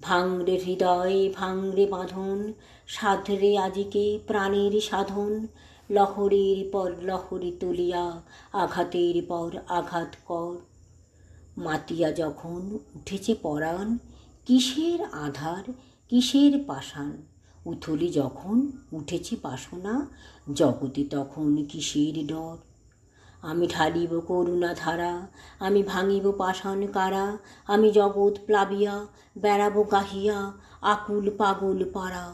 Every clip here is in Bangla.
ভাঙরে হৃদয়ে ভাঙরে বাঁধন, সাধরে আজিকে প্রাণের সাধন, লহরের পর লহরী তুলিয়া আঘাতের পর আঘাত কর। মাতিয়া যখন উঠেছে পরাণ, কিসের আধার, কিসের পাষাণ? উথলি যখন উঠেছে বাসনা, জগতে তখন কিসের ডর? আমি ঢালিব করুণা ধারা আমি ভাঙিব পাষাণ কারা, আমি জগৎ প্লাবিয়া, বেড়াবো গাহিয়া, আকুল পাগল পাড়া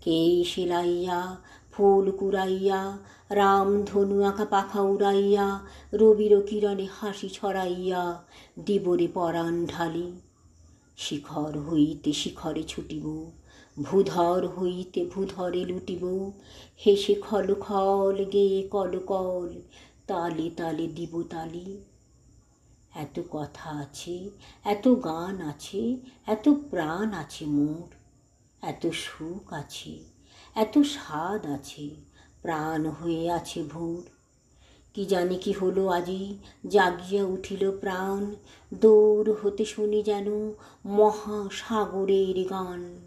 কে সেলাইয়া ফুল কুড়াইয়া, রাম ধনু আঁকা পাখা উড়াইয়া, রবির কিরণে হাসি ছড়াইয়া, দিবরে পরাণ ঢালি। শিখর হইতে শিখরে ছুটিব, ভূধর হইতে ভূধরে লুটিব, হেসে খল খল গেয়ে কল কল তালে তালে দিব তালি। এত কথা আছে, এত গান আছে, এত প্রাণ আছে মোর। এত সুখ আছে, এত স্বাদ আছে, প্রাণ হয়ে আছে ভোর। কি জানি কি হলো আজি, জাগিয়া উঠিল প্রাণ। দৌড় হতে শুনি যেন মহাসাগরের গান।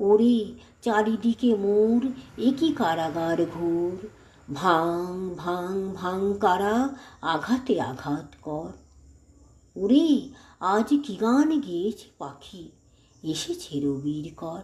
ওরে, চারিদিকে মোর একই কারাগার ঘোর। ভাং ভাং ভাং কারা? আঘাতে আঘাত কর। ওরে, আজ কি গান গেয়েছে পাখি? এসেছে রবির কর।